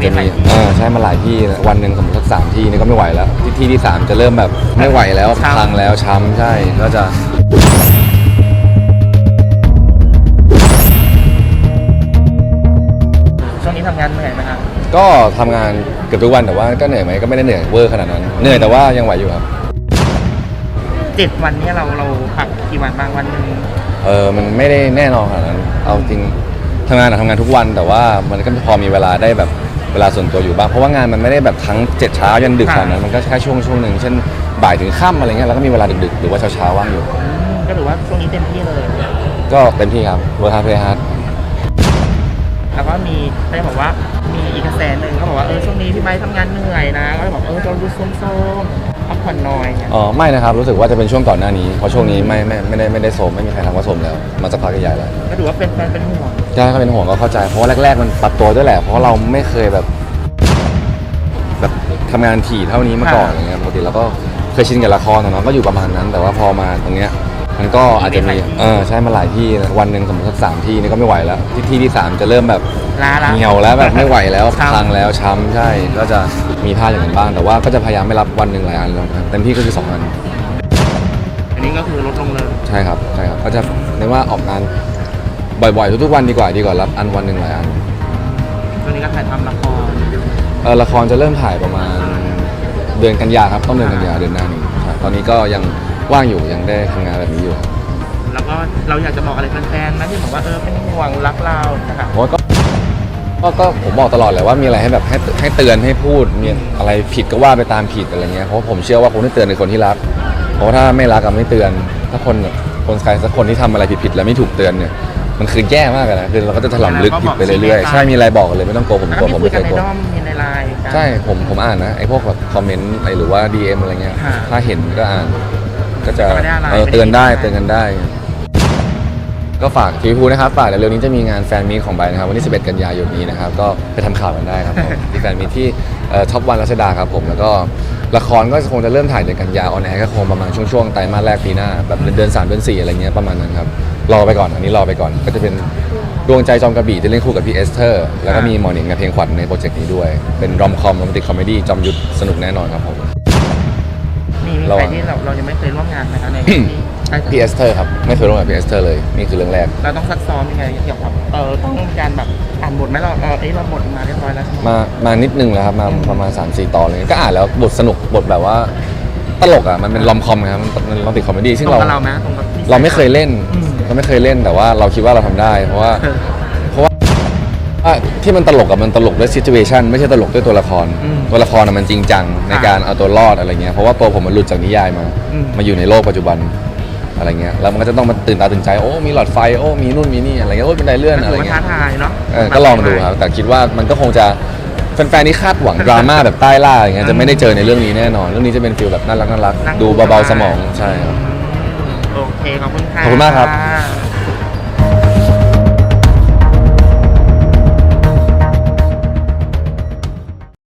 จจะมีอ่าใช่มาหลายที่นะวันหนึ่งสมมติสักสามที่นี่ก็ไม่ไหวแล้ว ที่ที่ที่สามจะเริ่มแบบไม่ไหวแล้วช้ำ พังแล้วช้ำใช่ก็จะ ช่วงนี้ทำงานเหนื่อยไหมครับก็ทำงานเกือบทุกวันแต่ว่าก็เหนื่อยไหมก็ไม่ได้เหนื่อยเวอร์ขนาดนั้นเหนื่อยแต่ว่ายังไหวอยู่ครับ เจ็ดวันเนี้เราเราพักกี่วันบางวันหนึ่งเออมันไม่ได้แน่นอนขนาดนั้น เอาจริงทำงานอะทำงานทุกวันแต่ว่ามันก็พอมีเวลาได้แบบ เวลาส่วนตัวอยู่บ้างเพราะว่างานมันไม่ได้แบบทั้งเจ็ดเช้ายันดึกขนาดนั้นมันก็แค่ช่วงช่วงหนึ่งเช่นบ่ายถึงค่ำอะไรเงี้ยแล้วก็มีเวลาดึกๆ หรือว่าเช้าๆว่างอยู่อืมก็ถือว่าช่วงนี้เต็มที่เลย ก็เต็มที่ครับเวอร์ฮาร์ดเพลย์ฮาร์ดแล้วก็มีได้บอกว่ามีอีกกระแสหนึ่งเขาบอกว่าเออช่วงนี้พี่ไบร์ททำงานเหนื่อยนะก็เลยบอกเออเราดูโซมๆ พักผ่อนน้อยเนี่ยอ๋อไม่นะครับรู้สึกว่าจะเป็นช่วงก่อนหน้านี้เพราะช่วงนี้ไม่ไม่ไม่ได้ไม่ได้โสมไม่มีใครทำว่าโสมแล้วมาสักพักใหญ่ๆแล้วก็ถือว่าเป็นแฟนเป็นห่วงใช่ก็เป็นห่วงก็เข้าใจเพราะว่าแรก ๆ มันปรับตัวด้วยแหละเพราะเราไม่เคยแบบ แบบทำงานถี่เท่านี้มาก่อนอะไรเงี้ยปกติเราก็เคยชินกับละครแต่เนาะก็อยู่ประมาณนั้น แต่ว่าพอมาตรงเนี้ย มันก็อาจจะมีเออใช่มาหลายที่นะวันหนึ่งสมมติสักสามที่นี่ก็ไม่ไหวแล้วที่ที่ที่สามจะเริ่มแบบล้าละเหี่ยวแล้วแบบไม่ไหวแล้วช้ำ พังแล้วช้ำใช่ก็จะมีท่าอย่างนั้นบ้าง แต่ว่าก็จะพยายามไม่รับวันหนึ่งหลายอันแล้วนะเต็มที่ก็คือสองอัน อันนี้ก็คือลดลงเลยใช่ครับใช่ครับก็จะเรียกว่าออกงานบ่อยๆ ทุกๆวันดีกว่าดีกว่ารับอันวันหนึ่งหลายอันตอนนี้ก็ถ่ายทำละครเออละครจะเริ่มถ่ายประมาณเดือนกันยาครับต้องเดือนกันยาเดือนหน้านี้ใช่ตอนนี้ก็ยัง ว่างอยู่ยังได้ทำงานแบบนี้อยู่ครับแล้วก็เราอยากจะบอกอะไรแฟนๆนะที่บอกว่าเออเป็นห่วงรักเรานะครับโอ้ยก็ก็ก็ผมบอกตลอดเลยว่ามีอะไรให้แบบให้ให้เตือนให้พูดมีอะไรผิดก็ว่าไปตามผิดอะไรเงี้ยเพราะผมเชื่อว่าคนที่เตือนคือคนที่รัก เพราะว่าถ้าไม่รักกับไม่เตือน ถ้าคนแบบคนใครสักคนที่ทำอะไรผิดๆแล้วไม่ถูกเตือนเนี่ยมันคือแย่มากอะนะคือเราก็จะถลำลึกผิดไปเรื่อยๆใช่มีอะไรบอกกันเลยไม่ต้องกลัวผมแล้วกก็ลัวมีผมคุยไม่เคกันยในกลัว ด้อมมีในไลน์กัน ใช่ผมผมอ่านนะไอ้พวกแบบคอมเมนต์ไอ้หรือว่า DM อะไรเงี้ย ค่ะ ถ้าเห็นก็อ่าน ก็จะก็ไม่ได้อะไรเออไม่ได้เตือนได้ไม่ได้เตือนกันได้ ก็ฝากทีพูนะครับฝากเร็วๆนี้จะมีงานแฟนมีตของใบนะครับวันที่ 11 กันยายนนี้นะครับก็ไปทำข่าวกันได้ครับผมที่แฟนมีตที่ท็อปวันรัชดาครับผมแล้วก็ละครก็คงจะเริ่มถ่ายเดือนกันยาออนแอร์ก็คงประมาณช่วงๆไตรมาสแรกปีหน้าแบบเดือนสามเดือนสี่อะไรเงี้ยประมาณนั้นครับรอไปก่อนอันนี้รอไปก่อนก็จะเป็นดวงใจจอมกระบี่ที่เล่นคู่กับพี่เอสเธอร์แล้วก็มีหมอหนิงกับเพลงขวัญในโปรเจกต์นี้ด้วย เป็นรอมคอมโรแมนติกคอมเมดี้จอมยุทธสนุกแน่นอนครับผมมีมี ระใควัรงที่เราเรายังไม่เคยร่วมงานนะคะในอืมใช่พี่เอสเธอร์ครับ ไม่เคยร่วมกับพี่เอสเธอร์เลย นี่คือเรื่องแรก เราต้องซักซ้อมยังไงเกี่ยวกับเออต้องมีการแบบอ่านบทไหมเราเออเอ้ยเราบทมาเรียบร้อยแล้วใช่ไหมมามานิดนึงแล้วครับ มาประมาณ 3 4 ตอนเลยก็อ่านแล้วบทสนุกบทแบบว่า ตลกอะ มันเป็นลอมคอมนะครับมันมันลอมติดคอมเมดี้ซึ่งตรงเรา กับเราไหมตรงกับที่ เราไม่เคยเล่น อืม เราไม่เคยเล่นแต่ว่าเราคิดว่าเราทำได้ เพราะว่าเออเพราะว่า ว่าที่มันตลกอะมันตลกด้วยซิทูเอชันไม่ใช่ตลกด้วยตัวละคร อืมตัวละครอะมันจริงจังในการเอาตัวรอดอะไรเงี้ยเพราะว่าตัวผมมันหลุดจากนิยายมา อืม มาอยู่ในโลกปัจจุบันอะไรเงี้ยแล้วมันก็จะต้องมาตื่นตาตื่นใจโอ้มีหลอดไฟโอ้มีนู่นมีนี่อะไรเงี้ยโอ้เป็นไดเลื่อนก็อะไรถือว่าเงี้ท้าย ทายเนาะ เออก็ลองดูครับ แต่คิดว่ามันก็คงจะแฟนๆที่คาดหวังดราม่าแบบใต้ล่าอย่างเงี้ยจะไม่ได้เจอในเรื่องนี้แน่นอน เรื่องนี้จะเป็นฟิลแบบน่ารักน่ารักนั่งดูเบาๆสมองใช่ครับ โอเค ขอบคุณค่ะ ขอบคุณมากครับบ